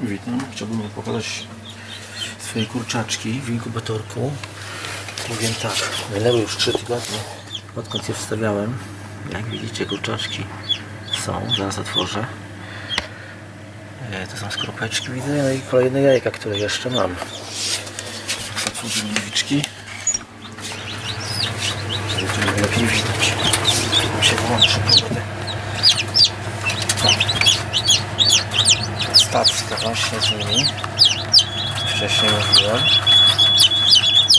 Witam. Chciałbym pokazać swoje kurczaczki w inkubatorku. Powiem tak, minęły już 3 tygodnie, odkąd je wstawiałem. Jak widzicie, kurczaczki są. Zaraz otworzę. E, To są skorupeczki, widzę, no i kolejne jajka, które jeszcze mam. Otworzę nowiczki. Lepiej widać. Tam się włączy, kurde. Stacka właśnie z nimi. Wcześniej mówiłem.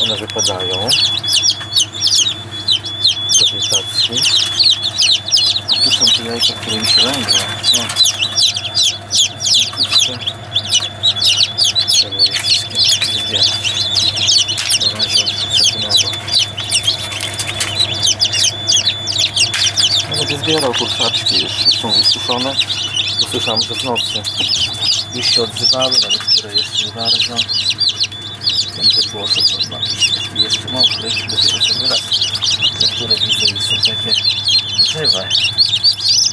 One wypadają do tej stacki. Tu są te jajka, które mi się węglą. No. Kurczę. Trzeba je wszystkie zbierać. Na razie odrzucę tu na bok. No będzie zbierał kurczaczki już są wysuszone. Usłyszałem, że w nocy już się odzywały, ale niektóre jeszcze nie bardzo. Ten wypłosze to ma taki jeszcze mokry, dopiero co wyraz. Niektóre widzę już są takie żywe.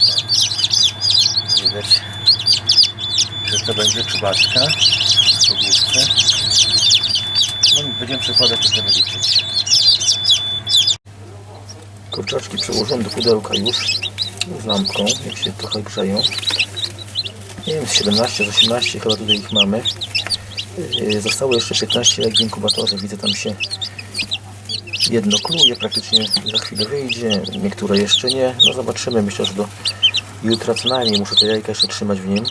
O, Widać, że to będzie czubaczka po główce. No będziemy przykładać, będziemy liczyć. Kurczaczki przełożyłem do pudełka już z lampką, jak się trochę grzeją. Nie wiem, z 17, z 18 chyba tutaj ich mamy. Yy, Zostało jeszcze 15 jak w inkubatorze. Widzę tam się jedno kluje, praktycznie za chwilę wyjdzie. Niektóre jeszcze nie. No zobaczymy. Myślę, że do jutra co najmniej muszę te jajka jeszcze trzymać w nim.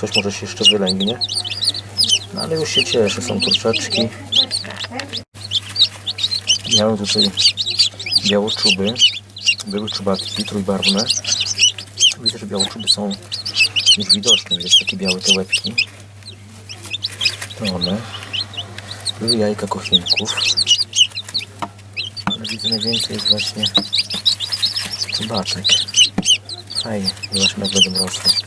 Coś może się jeszcze wylęgnie. No ale już się cieszę, są kurczaczki. Miałem tutaj białoczuby. Były czubatki trójbarwne. Widzę, że białoczuby są już widoczne. Widać takie białe te łebki. To one. Były jajka kochinków. Ale widzę najwięcej jest właśnie czubaczek. Fajnie. Zobaczmy jak będą rosły.